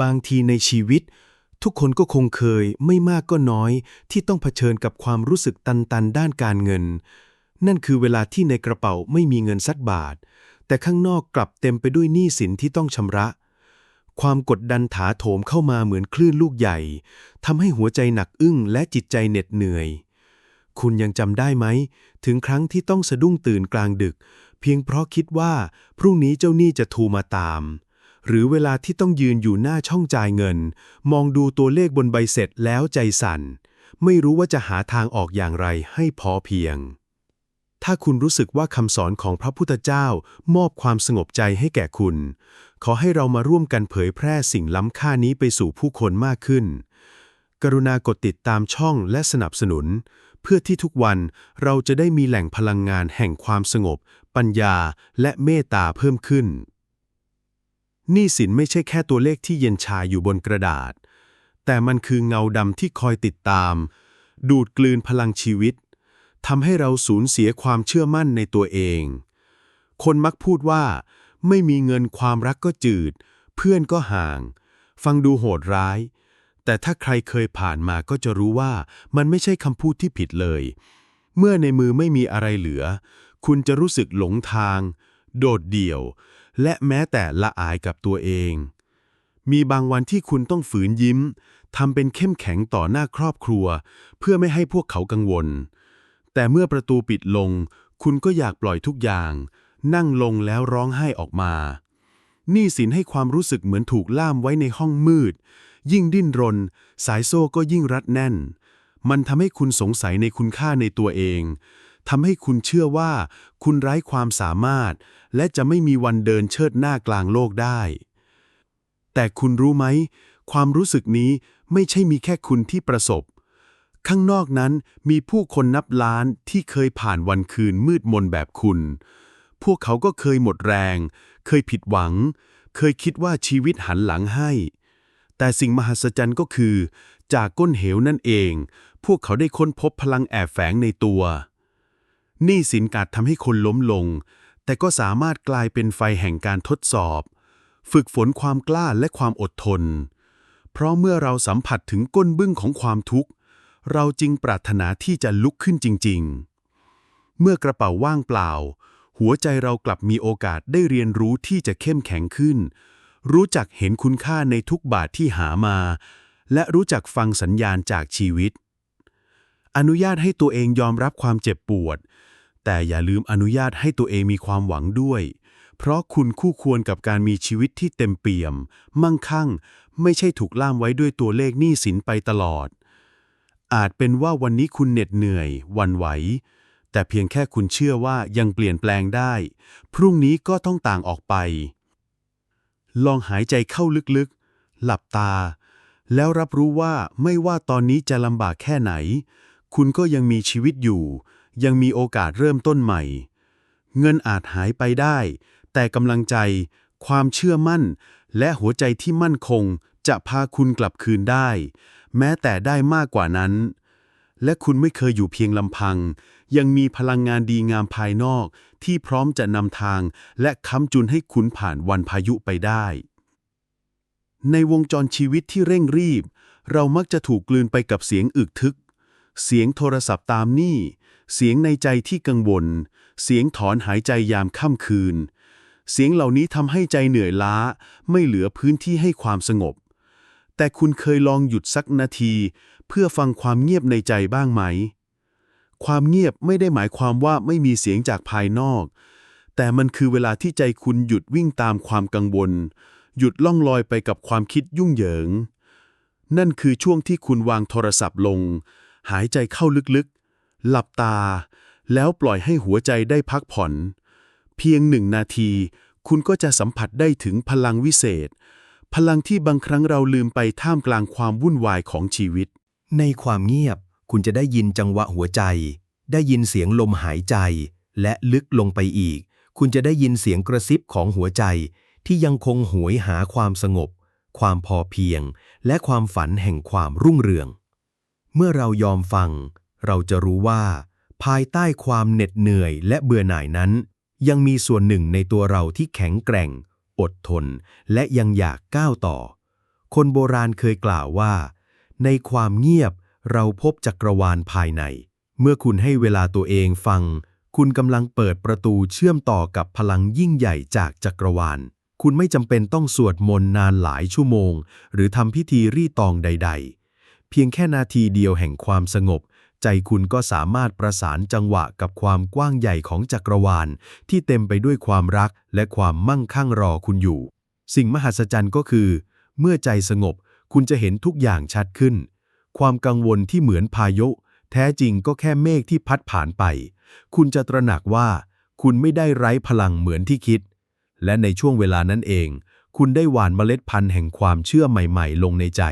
บางทีในชีวิต ทุกคนก็คงเคยไม่มากก็น้อย ที่ต้องเผชิญกับความรู้สึกตันๆ ด้านการเงิน นั่นคือเวลาที่ในกระเป๋าไม่มีเงินสักบาท แต่ข้างนอกกลับเต็มไปด้วยหนี้สินที่ต้องชำระ ความกดดันถาโถมเข้ามาเหมือนคลื่นลูกใหญ่ทำให้หัวใจหนักอึ้งและจิตใจเหน็ดเหนื่อย คุณยังจำได้ไหม ถึงครั้งที่ต้องสะดุ้งตื่นกลางดึก เพียงเพราะคิดว่าพรุ่งนี้เจ้าหนี้จะโทรมาตาม หรือเวลาที่ต้องยืนอยู่หน้าช่องจ่ายเงิน มองดูตัวเลขบนใบเสร็จแล้วใจสั่น ไม่รู้ว่าจะหาทางออกอย่างไรให้พอเพียง ถ้าคุณรู้สึกว่าคำสอนของพระพุทธเจ้ามอบความสงบใจให้แก่คุณ ขอให้เรามาร่วมกันเผยแพร่สิ่งล้ำค่านี้ไปสู่ผู้คนมากขึ้น กรุณากดติดตามช่องและสนับสนุน เพื่อที่ทุกวันเราจะได้มีแหล่งพลังงานแห่งความสงบ ปัญญาและเมตตาเพิ่มขึ้น นี้สินไม่ใช่แค่ตัวเลขที่เย็นชาอยู่บนกระดาษ แต่มันคือเงาดำที่คอยติดตาม ดูดกลืนพลังชีวิตทำให้เราสูญเสียความเชื่อมั่นในตัวเอง คนมักพูดว่า ไม่มีเงินความรักก็จืด เพื่อนก็ห่าง ฟังดูโหดร้าย แต่ถ้าใครเคยผ่านมาก็จะรู้ว่ามันไม่ใช่คำพูดที่ผิดเลย เมื่อในมือไม่มีอะไรเหลือ คุณจะรู้สึกหลงทาง โดดเดี่ยว และแม้แต่ละอายกับตัวเอง มีบางวันที่คุณต้องฝืนยิ้มทำเป็นเข้มแข็งต่อหน้าครอบครัว เพื่อไม่ให้พวกเขากังวล แต่เมื่อประตูปิดลง คุณก็อยากปล่อยทุกอย่าง นั่งลงแล้วร้องไห้ออกมานี้สินให้ความรู้สึกเหมือนถูกล่ามไว้ในห้องมืด ยิ่งดิ้นรน สายโซ่ก็ยิ่งรัดแน่น มันทำให้คุณสงสัยในคุณค่าในตัวเอง ทำให้คุณเชื่อว่า คุณไร้ความสามารถ และจะไม่มีวันเดินเชิดหน้ากลางโลกได้ แต่คุณรู้ไหม ความรู้สึกนี้ไม่ใช่มีแค่คุณที่ประสบ ข้างนอกนั้นมีผู้คนนับล้านที่เคยผ่านวันคืนมืดมนแบบคุณ พวกเขาก็เคยหมดแรง เคยผิดหวัง เคยคิดว่าชีวิตหันหลังให้ แต่สิ่งมหัศจรรย์ก็คือ จากก้นเหวนั่นเอง พวกเขาได้ค้นพบพลังแอบแฝงในตัว หนี้สินกาดทำให้คนล้มลง แต่ก็สามารถกลายเป็นไฟแห่งการทดสอบ ฝึกฝนความกล้าและความอดทน เพราะเมื่อเราสัมผัสถึงก้นบึ้งของความทุกข์ เราจึงปรารถนาที่จะลุกขึ้นจริง ๆ เมื่อกระเป๋าว่างเปล่า หัวใจเรากลับมีโอกาสได้เรียนรู้ที่จะเข้มแข็งขึ้น รู้จักเห็นคุณค่าในทุกบาทที่หามา และรู้จักฟังสัญญาณจากชีวิต อนุญาตให้ตัวเองยอมรับความเจ็บปวด แต่อย่าลืมอนุญาตให้ตัวเองมีความหวังด้วย เพราะคุณคู่ควรกับการมีชีวิตที่เต็มเปี่ยม มั่งคั่ง ไม่ใช่ถูกล่ามไว้ด้วยตัวเลขหนี้สินไปตลอด อาจเป็นว่าวันนี้คุณเหน็ดเหนื่อยวันไหว แต่เพียงแค่คุณเชื่อว่ายังเปลี่ยนแปลงได้ พรุ่งนี้ก็ต้องต่างออกไป ลองหายใจเข้าลึกๆ หลับตา แล้วรับรู้ว่าไม่ว่าตอนนี้จะลำบากแค่ไหน คุณก็ยังมีชีวิตอยู่ ยังมีโอกาสเริ่มต้นใหม่ เงินอาจหายไปได้ แต่กำลังใจ ความเชื่อมั่น และหัวใจที่มั่นคง จะพาคุณกลับคืนได้ แม้แต่ได้มากกว่านั้น และคุณไม่เคยอยู่เพียงลำพัง ยังมีพลังงานดีงามภายนอก ที่พร้อมจะนำทาง และค้ำจุนให้คุณผ่านวันพายุไปได้ ในวงจรชีวิตที่เร่งรีบ เรามักจะถูกกลืนไปกับเสียงอึกทึกเสียงโทรศัพท์ตามหนี้ เสียงในใจที่กังวล เสียงถอนหายใจยามค่ำคืน เสียงเหล่านี้ทำให้ใจเหนื่อยล้า ไม่เหลือพื้นที่ให้ความสงบ แต่คุณเคยลองหยุดสักนาที เพื่อฟังความเงียบในใจบ้างไหม ความเงียบไม่ได้หมายความว่าไม่มีเสียงจากภายนอก แต่มันคือเวลาที่ใจคุณหยุดวิ่งตามความกังวล หยุดล่องลอยไปกับความคิดยุ่งเหยิง นั่นคือช่วงที่คุณวางโทรศัพท์ลง หายใจเข้าลึกๆ หลับตา แล้วปล่อยให้หัวใจได้พักผ่อน เพียงหนึ่งนาที คุณก็จะสัมผัสได้ถึงพลังวิเศษ พลังที่บางครั้งเราลืมไปท่ามกลางความวุ่นวายของชีวิต ในความเงียบคุณจะได้ยินจังหวะหัวใจ ได้ยินเสียงลมหายใจ และลึกลงไปอีก คุณจะได้ยินเสียงกระซิบของหัวใจ ที่ยังคงหวยหาความสงบ ความพอเพียง และความฝันแห่งความรุ่งเรือง เมื่อเรายอมฟัง เราจะรู้ว่า ภายใต้ความเหน็ดเหนื่อยและเบื่อหน่ายนั้น ยังมีส่วนหนึ่งในตัวเราที่แข็งแกร่ง อดทน และยังอยากก้าวต่อ คนโบราณเคยกล่าวว่า ในความเงียบเราพบจักรวาลภายใน เมื่อคุณให้เวลาตัวเองฟัง คุณกำลังเปิดประตูเชื่อมต่อกับพลังยิ่งใหญ่จากจักรวาล คุณไม่จำเป็นต้องสวดมนต์นานหลายชั่วโมง หรือทำพิธีรีตองใด ๆ เพียงแค่นาทีเดียวแห่งความสงบ ใจคุณก็สามารถประสานจังหวะกับความกว้างใหญ่ของจักรวาล ที่เต็มไปด้วยความรักและความมั่งคั่งรอคุณอยู่ สิ่งมหัศจรรย์ก็คือ เมื่อใจสงบคุณจะเห็นทุกอย่างชัดขึ้น ความกังวลที่เหมือนพายุ แท้จริงก็แค่เมฆที่พัดผ่านไป คุณจะตระหนักว่า คุณไม่ได้ไร้พลังเหมือนที่คิด และในช่วงเวลานั้นเอง คุณได้หว่านเมล็ดพันธุ์แห่งความเชื่อใหม่ ๆ ลงในใจ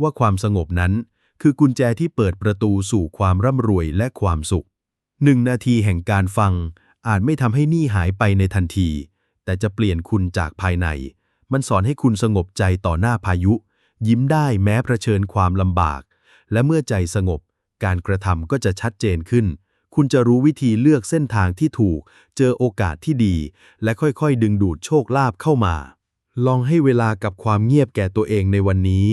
ว่าความสงบนั้น คือกุญแจที่เปิดประตูสู่ความร่ำรวยและความสุขหนึ่งนาทีแห่งการฟังอาจไม่ทำให้หนี้หายไปในทันที แต่จะเปลี่ยนคุณจากภายใน มันสอนให้คุณสงบใจต่อหน้าพายุ ยิ้มได้แม้เผชิญความลำบาก และเมื่อใจสงบ การกระทำก็จะชัดเจนขึ้น คุณจะรู้วิธีเลือกเส้นทางที่ถูก เจอโอกาสที่ดี และค่อยๆ ดึงดูดโชคลาภเข้ามา ลองให้เวลากับความเงียบแก่ตัวเองในวันนี้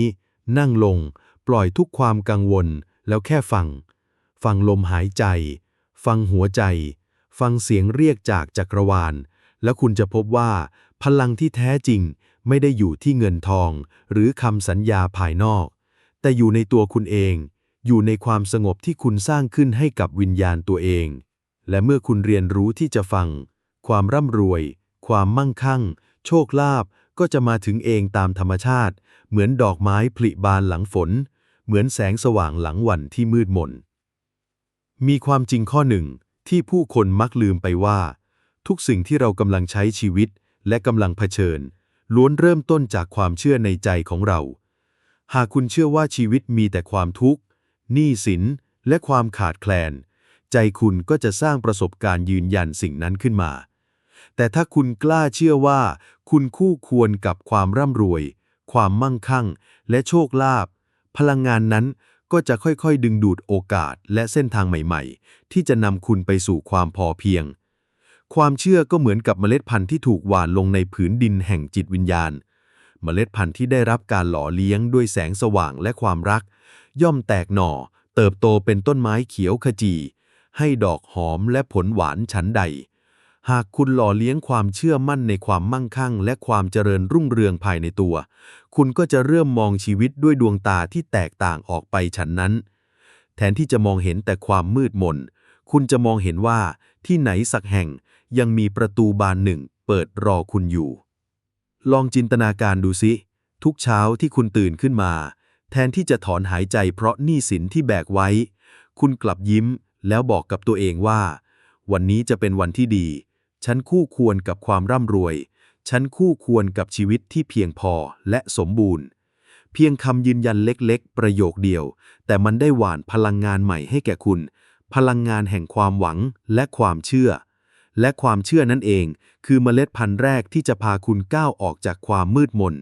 นั่งลง ปล่อยทุกความกังวล แล้วแค่ฟัง ฟังลมหายใจ ฟังหัวใจ ฟังเสียงเรียกจากจักรวาล แล้วคุณจะพบว่า พลังที่แท้จริงไม่ได้อยู่ที่เงินทอง หรือคำสัญญาภายนอก แต่อยู่ในตัวคุณเอง อยู่ในความสงบที่คุณสร้างขึ้นให้กับวิญญาณตัวเอง และเมื่อคุณเรียนรู้ที่จะฟัง ความร่ำรวย ความมั่งคั่ง โชคลาภ ก็จะมาถึงเองตามธรรมชาติ เหมือนดอกไม้ผลิบานหลังฝน เหมือนแสงสว่างหลังวันที่มืดมน มีความจริงข้อหนึ่งที่ผู้คนมักลืมไปว่า ทุกสิ่งที่เรากำลังใช้ชีวิตและกำลังเผชิญ ล้วนเริ่มต้นจากความเชื่อในใจของเรา หากคุณเชื่อว่าชีวิตมีแต่ความทุกข์หนี้สิน และความขาดแคลน ใจคุณก็จะสร้างประสบการณ์ยืนยันสิ่งนั้นขึ้นมา แต่ถ้าคุณกล้าเชื่อว่า คุณคู่ควรกับความร่ำรวย ความมั่งคั่ง และโชคลาภพลังงานนั้นก็จะค่อยๆ ดึงดูดโอกาสและเส้นทางใหม่ๆ ที่จะนำคุณไปสู่ความพอเพียง ความเชื่อก็เหมือนกับเมล็ดพันธุ์ที่ถูกหว่านลงในผืนดินแห่งจิตวิญญาณ เมล็ดพันธุ์ที่ได้รับการหล่อเลี้ยงด้วยแสงสว่างและความรัก ย่อมแตกหน่อ เติบโตเป็นต้นไม้เขียวขจี ให้ดอกหอมและผลหวานฉันใด หากคุณหล่อเลี้ยงความเชื่อมั่นในความมั่งคั่ง และความเจริญรุ่งเรืองภายในตัว คุณก็จะเริ่มมองชีวิตด้วยดวงตาที่แตกต่างออกไปฉันนั้น แทนที่จะมองเห็นแต่ความมืดมน คุณจะมองเห็นว่าที่ไหนสักแห่งยังมีประตูบานหนึ่งเปิดรอคุณอยู่ ลองจินตนาการดูสิ ทุกเช้าที่คุณตื่นขึ้นมา แทนที่จะถอนหายใจเพราะหนี้สินที่แบกไว้ คุณกลับยิ้มแล้วบอกกับตัวเองว่า วันนี้จะเป็นวันที่ดี ฉันคู่ควรกับความร่ำรวย ฉันคู่ควรกับชีวิตที่เพียงพอและสมบูรณ์ เพียงคำยืนยันเล็กๆ ประโยคเดียว แต่มันได้หว่านพลังงานใหม่ให้แก่คุณ พลังงานแห่งความหวังและความเชื่อ และความเชื่อนั่นเอง คือเมล็ดพันธุ์แรกที่จะพาคุณก้าวออกจากความมืดมน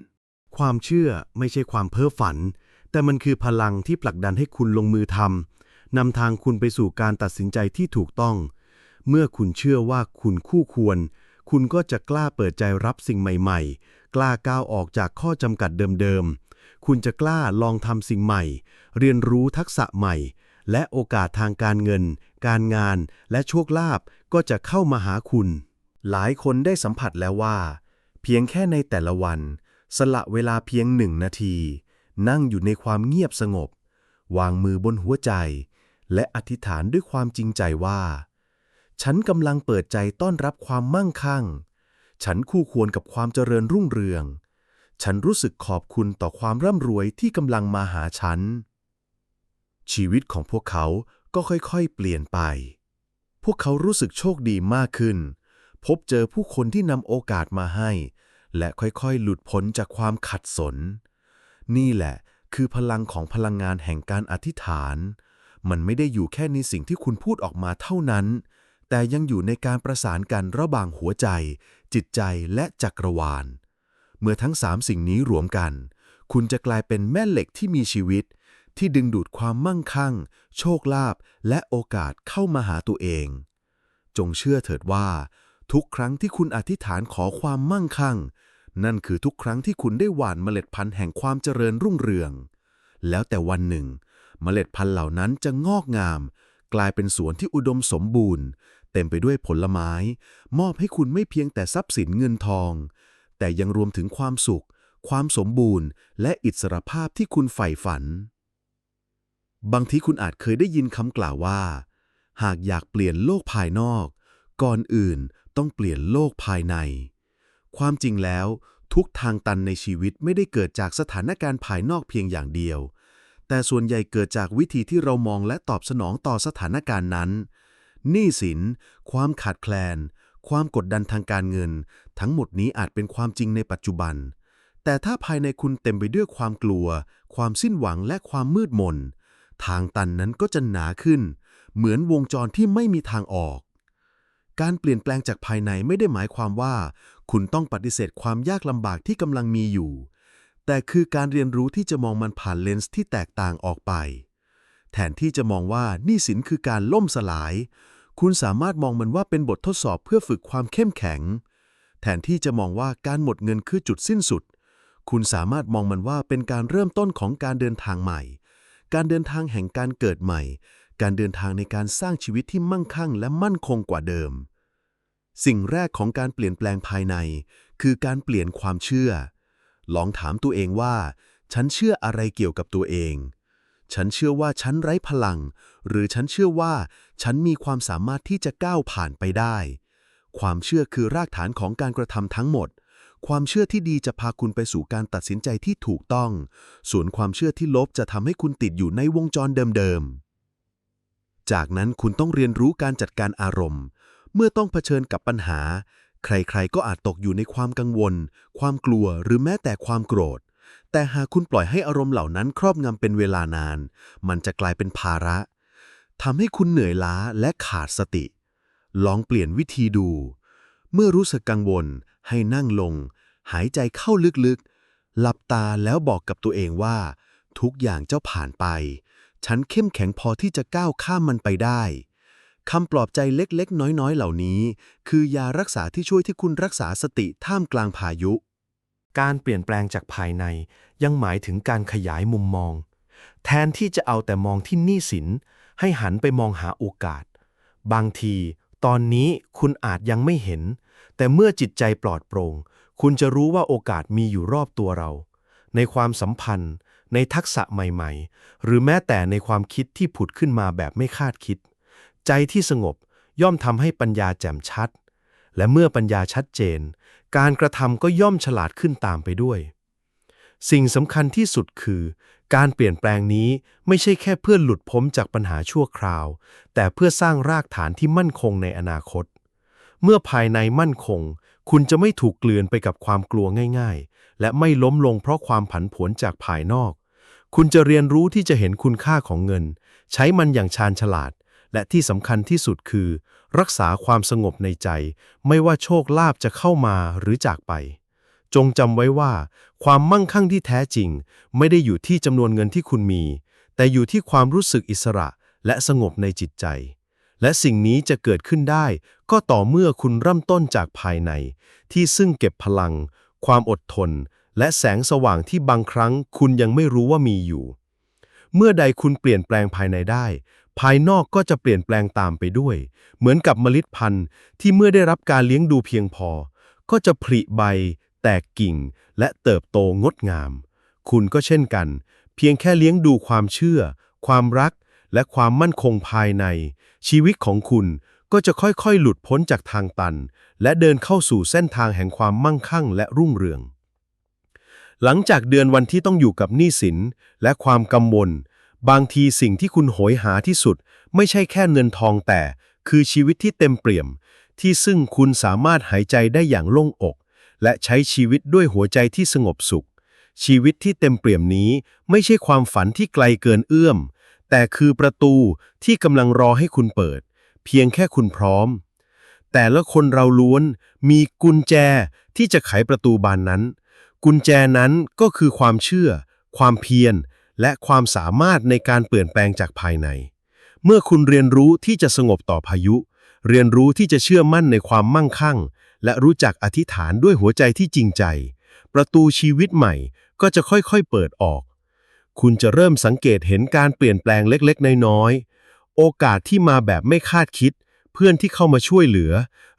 ความเชื่อไม่ใช่ความเพ้อฝัน แต่มันคือพลังที่ผลักดันให้คุณลงมือทำนำทางคุณไปสู่การตัดสินใจที่ถูกต้อง เมื่อคุณเชื่อว่าคุณคู่ควร คุณก็จะกล้าเปิดใจรับสิ่งใหม่ๆ กล้าก้าวออกจากข้อจำกัดเดิมๆ คุณจะกล้าลองทำสิ่งใหม่ เรียนรู้ทักษะใหม่ และโอกาสทางการเงิน การงาน และโชคลาภก็จะเข้ามาหาคุณ หลายคนได้สัมผัสแล้วว่า เพียงแค่ในแต่ละวัน สละเวลาเพียงหนึ่งนาที นั่งอยู่ในความเงียบสงบ วางมือบนหัวใจ และอธิษฐานด้วยความจริงใจว่า ฉันกำลังเปิดใจต้อนรับความมั่งคั่ง ฉันคู่ควรกับความเจริญรุ่งเรือง ฉันรู้สึกขอบคุณต่อความร่ำรวยที่กำลังมาหาฉัน ชีวิตของพวกเขาก็ค่อยๆ เปลี่ยนไป พวกเขารู้สึกโชคดีมากขึ้น พบเจอผู้คนที่นำโอกาสมาให้ และค่อยๆ หลุดพ้นจากความขัดสน นี่แหละคือพลังของพลังงานแห่งการอธิษฐาน มันไม่ได้อยู่แค่ในสิ่งที่คุณพูดออกมาเท่านั้น แต่ยังอยู่ในการประสานกันระหว่างหัวใจ จิตใจและจักรวาล เมื่อทั้งสามสิ่งนี้รวมกัน คุณจะกลายเป็นแม่เหล็กที่มีชีวิต ที่ดึงดูดความมั่งคั่ง โชคลาภและโอกาสเข้ามาหาตัวเอง จงเชื่อเถิดว่า ทุกครั้งที่คุณอธิษฐานขอความมั่งคั่ง นั่นคือทุกครั้งที่คุณได้หว่านเมล็ดพันธุ์แห่งความเจริญรุ่งเรือง แล้วแต่วันหนึ่ง เมล็ดพันธุ์เหล่านั้นจะงอกงาม กลายเป็นสวนที่อุดมสมบูรณ์ เต็มไปด้วยผลไม้ มอบให้คุณไม่เพียงแต่ทรัพย์สินเงินทอง แต่ยังรวมถึงความสุข ความสมบูรณ์ และอิสรภาพที่คุณใฝ่ฝัน บางทีคุณอาจเคยได้ยินคำกล่าวว่า หากอยากเปลี่ยนโลกภายนอก ก่อนอื่นต้องเปลี่ยนโลกภายใน ความจริงแล้ว ทุกทางตันในชีวิตไม่ได้เกิดจากสถานการณ์ภายนอกเพียงอย่างเดียวแต่ส่วนใหญ่เกิดจากวิธีที่เรามองและตอบสนองต่อสถานการณ์นั้น หนี้สิน ความขาดแคลน ความกดดันทางการเงิน ทั้งหมดนี้อาจเป็นความจริงในปัจจุบัน แต่ถ้าภายในคุณเต็มไปด้วยความกลัว ความสิ้นหวังและความมืดมน ทางตันนั้นก็จะหนาขึ้น เหมือนวงจรที่ไม่มีทางออก การเปลี่ยนแปลงจากภายในไม่ได้หมายความว่า คุณต้องปฏิเสธความยากลำบากที่กำลังมีอยู่ แต่คือการเรียนรู้ที่จะมองมันผ่านเลนส์ที่แตกต่างออกไป แทนที่จะมองว่าหนี้สินคือการล่มสลาย คุณสามารถมองมันว่าเป็นบททดสอบเพื่อฝึกความเข้มแข็ง แทนที่จะมองว่าการหมดเงินคือจุดสิ้นสุด คุณสามารถมองมันว่าเป็นการเริ่มต้นของการเดินทางใหม่ การเดินทางแห่งการเกิดใหม่ การเดินทางในการสร้างชีวิตที่มั่งคั่งและมั่นคงกว่าเดิม สิ่งแรกของการเปลี่ยนแปลงภายใน คือการเปลี่ยนความเชื่อ ลองถามตัวเองว่า ฉันเชื่ออะไรเกี่ยวกับตัวเอง ฉันเชื่อว่าฉันไร้พลัง หรือฉันเชื่อว่าฉันมีความสามารถที่จะก้าวผ่านไปได้ ความเชื่อคือรากฐานของการกระทำทั้งหมด ความเชื่อที่ดีจะพาคุณไปสู่การตัดสินใจที่ถูกต้อง ส่วนความเชื่อที่ลบจะทำให้คุณติดอยู่ในวงจรเดิมๆ จากนั้นคุณต้องเรียนรู้การจัดการอารมณ์ เมื่อต้องเผชิญกับปัญหา ใครๆ ก็อาจตกอยู่ในความกังวล ความกลัวหรือแม้แต่ความโกรธ แต่หากคุณปล่อยให้อารมณ์เหล่านั้นครอบงำเป็นเวลานาน มันจะกลายเป็นภาระทำให้คุณเหนื่อยล้าและขาดสติ ลองเปลี่ยนวิธีดู เมื่อรู้สึกกังวล ให้นั่งลง หายใจเข้าลึกๆ หลับตาแล้วบอกกับตัวเองว่า ทุกอย่างเจ้าผ่านไป ฉันเข้มแข็งพอที่จะก้าวข้ามมันไปได้คำปลอบใจเล็กๆ น้อยๆ เหล่านี้ คือยารักษาที่ช่วยที่คุณรักษาสติท่ามกลางพายุ การเปลี่ยนแปลงจากภายในยังหมายถึงการขยายมุมมอง แทนที่จะเอาแต่มองที่หนี้สิน ให้หันไปมองหาโอกาส บางที ตอนนี้คุณอาจยังไม่เห็น แต่เมื่อจิตใจปลอดโปร่ง คุณจะรู้ว่าโอกาสมีอยู่รอบตัวเรา ในความสัมพันธ์ ในทักษะใหม่ๆ หรือแม้แต่ในความคิดที่ผุดขึ้นมาแบบไม่คาดคิด ใจที่สงบย่อมทำให้ปัญญาแจ่มชัด และเมื่อปัญญาชัดเจน การกระทำก็ย่อมฉลาดขึ้นตามไปด้วย สิ่งสำคัญที่สุดคือ การเปลี่ยนแปลงนี้ไม่ใช่แค่เพื่อหลุดพ้นจากปัญหาชั่วคราว แต่เพื่อสร้างรากฐานที่มั่นคงในอนาคต เมื่อภายในมั่นคง คุณจะไม่ถูกเกลือนไปกับความกลัวง่าย ๆ และไม่ล้มลงเพราะความผันผวนจากภายนอก คุณจะเรียนรู้ที่จะเห็นคุณค่าของเงิน ใช้มันอย่างชาญฉลาด และที่สำคัญที่สุดคือ รักษาความสงบในใจ ไม่ว่าโชคลาภจะเข้ามาหรือจากไป จงจำไว้ว่า ความมั่งคั่งที่แท้จริง ไม่ได้อยู่ที่จำนวนเงินที่คุณมี แต่อยู่ที่ความรู้สึกอิสระและสงบในจิตใจ และสิ่งนี้จะเกิดขึ้นได้ ก็ต่อเมื่อคุณเริ่มต้นจากภายใน ที่ซึ่งเก็บพลัง ความอดทน และแสงสว่างที่บางครั้ง คุณยังไม่รู้ว่ามีอยู่ เมื่อใดคุณเปลี่ยนแปลงภายในได้ ภายนอกก็จะเปลี่ยนแปลงตามไปด้วย เหมือนกับเมล็ดพันธุ์ที่เมื่อได้รับการเลี้ยงดูเพียงพอ ก็จะผลิใบ แตกกิ่ง และเติบโตงดงาม คุณก็เช่นกัน เพียงแค่เลี้ยงดูความเชื่อ ความรัก และความมั่นคงภายใน ชีวิตของคุณก็จะค่อยๆ หลุดพ้นจากทางตัน และเดินเข้าสู่เส้นทางแห่งความมั่งคั่งและรุ่งเรือง หลังจากเดือนวันที่ต้องอยู่กับหนี้สินและความกังวล บางทีสิ่งที่คุณโหยหาที่สุด ไม่ใช่แค่เงินทองแต่ คือชีวิตที่เต็มเปี่ยม ที่ซึ่งคุณสามารถหายใจได้อย่างโล่งอก และใช้ชีวิตด้วยหัวใจที่สงบสุข ชีวิตที่เต็มเปี่ยมนี้ไม่ใช่ความฝันที่ไกลเกินเอื้อม แต่คือประตูที่กำลังรอให้คุณเปิด เพียงแค่คุณพร้อม แต่ละคนเราล้วนมีกุญแจที่จะไขประตูบานนั้น กุญแจนั้นก็คือความเชื่อ ความเพียร และความสามารถในการเปลี่ยนแปลงจากภายใน เมื่อคุณเรียนรู้ที่จะสงบต่อพายุ เรียนรู้ที่จะเชื่อมั่นในความมั่งคั่ง และรู้จักอธิษฐานด้วยหัวใจที่จริงใจ ประตูชีวิตใหม่ก็จะค่อยๆเปิดออก คุณจะเริ่มสังเกตเห็นการเปลี่ยนแปลงเล็กๆ น้อยๆ โอกาสที่มาแบบไม่คาดคิด เพื่อนที่เข้ามาช่วยเหลือ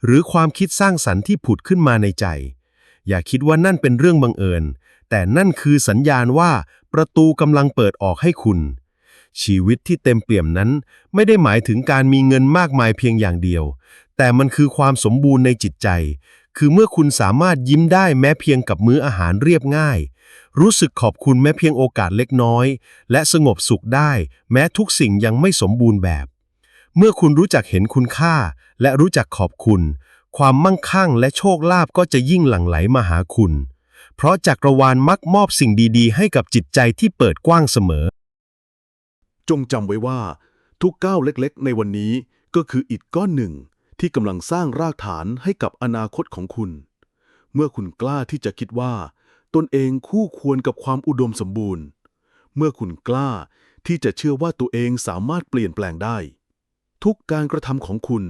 หรือความคิดสร้างสรรค์ที่ผุดขึ้นมาในใจ อย่าคิดว่านั่นเป็นเรื่องบังเอิญ แต่นั่นคือสัญญาณว่า ประตูกำลังเปิดออกให้คุณ ชีวิตที่เต็มเปี่ยมนั้น ไม่ได้หมายถึงการมีเงินมากมายเพียงอย่างเดียว แต่มันคือความสมบูรณ์ในจิตใจ คือเมื่อคุณสามารถยิ้มได้แม้เพียงกับมื้ออาหารเรียบง่าย รู้สึกขอบคุณแม้เพียงโอกาสเล็กน้อย และสงบสุขได้ แม้ทุกสิ่งยังไม่สมบูรณ์แบบ เมื่อคุณรู้จักเห็นคุณค่า และรู้จักขอบคุณ ความมั่งคั่งและโชคลาภก็จะยิ่งหลั่งไหลมาหาคุณ เพราะจักรวาลมักมอบสิ่งดีๆ ให้กับจิตใจที่เปิดกว้างเสมอ จงจำไว้ว่า ทุกก้าวเล็กๆ ในวันนี้ก็คืออิฐก้อนหนึ่งที่กำลังสร้างรากฐานให้กับอนาคตของคุณ เมื่อคุณกล้าที่จะคิดว่า ตนเองคู่ควรกับความอุดมสมบูรณ์ เมื่อคุณกล้าที่จะเชื่อว่าตัวเองสามารถเปลี่ยนแปลงได้ ทุกการกระทำของคุณ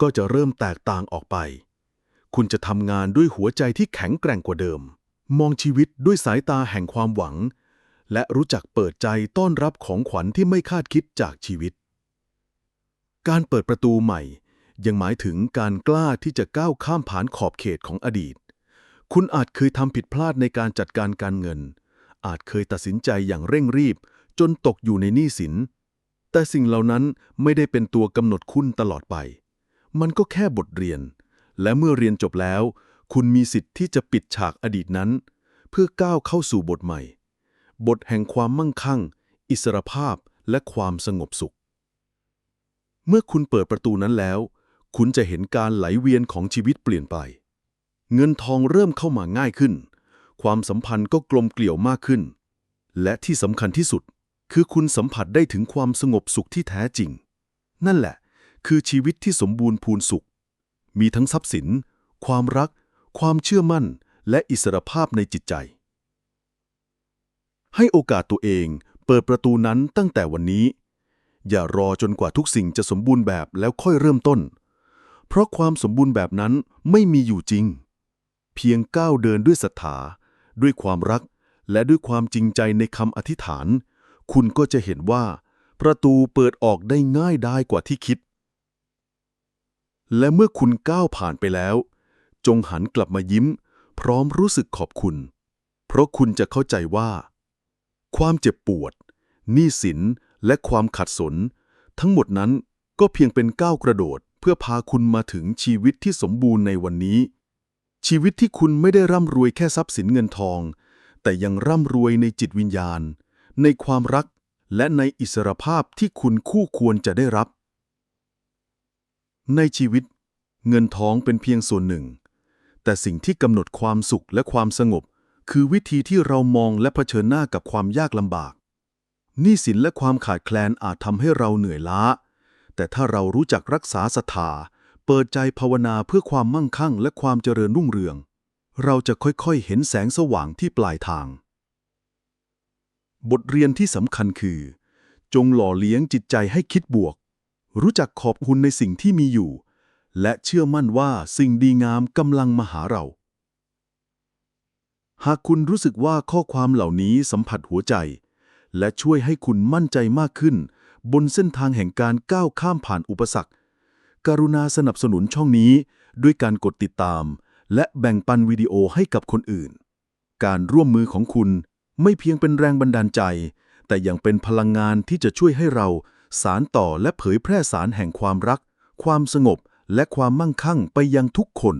ก็จะเริ่มแตกต่างออกไป คุณจะทำงานด้วยหัวใจที่แข็งแกร่งกว่าเดิม มองชีวิตด้วยสายตาแห่งความหวัง และรู้จักเปิดใจต้อนรับของขวัญที่ไม่คาดคิดจากชีวิต การเปิดประตูใหม่ ยังหมายถึงการกล้าที่จะก้าวข้ามผ่านขอบเขตของอดีต คุณอาจเคยทำผิดพลาดในการจัดการการเงิน อาจเคยตัดสินใจอย่างเร่งรีบ จนตกอยู่ในหนี้สิน แต่สิ่งเหล่านั้นไม่ได้เป็นตัวกำหนดคุณตลอดไป มันก็แค่บทเรียน และเมื่อเรียนจบแล้ว คุณมีสิทธิ์ที่จะปิดฉากอดีตนั้น เพื่อก้าวเข้าสู่บทใหม่ บทแห่งความมั่งคั่ง อิสรภาพและความสงบสุข เมื่อคุณเปิดประตูนั้นแล้ว คุณจะเห็นการไหลเวียนของชีวิตเปลี่ยนไป เงินทองเริ่มเข้ามาง่ายขึ้น ความสัมพันธ์ก็กลมเกลี่ยวมากขึ้น และที่สำคัญที่สุด คือคุณสัมผัสได้ถึงความสงบสุขที่แท้จริง นั่นแหละ คือชีวิตที่สมบูรณ์พูนสุข มีทั้งทรัพย์สิน ความรัก ความเชื่อมั่นและอิสรภาพในจิตใจ ให้โอกาสตัวเองเปิดประตูนั้นตั้งแต่วันนี้ อย่ารอจนกว่าทุกสิ่งจะสมบูรณ์แบบแล้วค่อยเริ่มต้น เพราะความสมบูรณ์แบบนั้นไม่มีอยู่จริง เพียงก้าวเดินด้วยศรัทธาด้วยความรักและด้วยความจริงใจในคำอธิษฐาน คุณก็จะเห็นว่า ประตูเปิดออกได้ง่ายได้กว่าที่คิด และเมื่อคุณก้าวผ่านไปแล้ว จงหันกลับมายิ้ม พร้อมรู้สึกขอบคุณ เพราะคุณจะเข้าใจว่า ความเจ็บปวดหนี้สินและความขัดสน ทั้งหมดนั้นก็เพียงเป็นก้าวกระโดดเพื่อพาคุณมาถึงชีวิตที่สมบูรณ์ในวันนี้ ชีวิตที่คุณไม่ได้ร่ำรวยแค่ทรัพย์สินเงินทอง แต่ยังร่ำรวยในจิตวิญญาณ ในความรักและในอิสรภาพที่คุณคู่ควรจะได้รับ ในชีวิต เงินทองเป็นเพียงส่วนหนึ่ง แต่สิ่งที่กำหนดความสุขและความสงบ คือวิธีที่เรามองและเผชิญหน้ากับความยากลำบากหนี้สินและความขาดแคลนอาจทำให้เราเหนื่อยล้า แต่ถ้าเรารู้จักรักษาศรัทธาเปิดใจภาวนาเพื่อความมั่งคั่งและความเจริญรุ่งเรือง เราจะค่อยๆ เห็นแสงสว่างที่ปลายทาง บทเรียนที่สำคัญคือ จงหล่อเลี้ยงจิตใจให้คิดบวก รู้จักขอบคุณในสิ่งที่มีอยู่ และเชื่อมั่นว่าสิ่งดีงามกำลังมาหาเรา หากคุณรู้สึกว่าข้อความเหล่านี้สัมผัสหัวใจ และช่วยให้คุณมั่นใจมากขึ้น บนเส้นทางแห่งการก้าวข้ามผ่านอุปสรรค กรุณาสนับสนุนช่องนี้ด้วยการกดติดตาม และแบ่งปันวิดีโอให้กับคนอื่น การร่วมมือของคุณไม่เพียงเป็นแรงบันดาลใจ แต่ยังเป็นพลังงานที่จะช่วยให้เราสารต่อและเผยแพร่สารแห่งความรัก ความสงบ และความมั่งคั่งไปยังทุกคน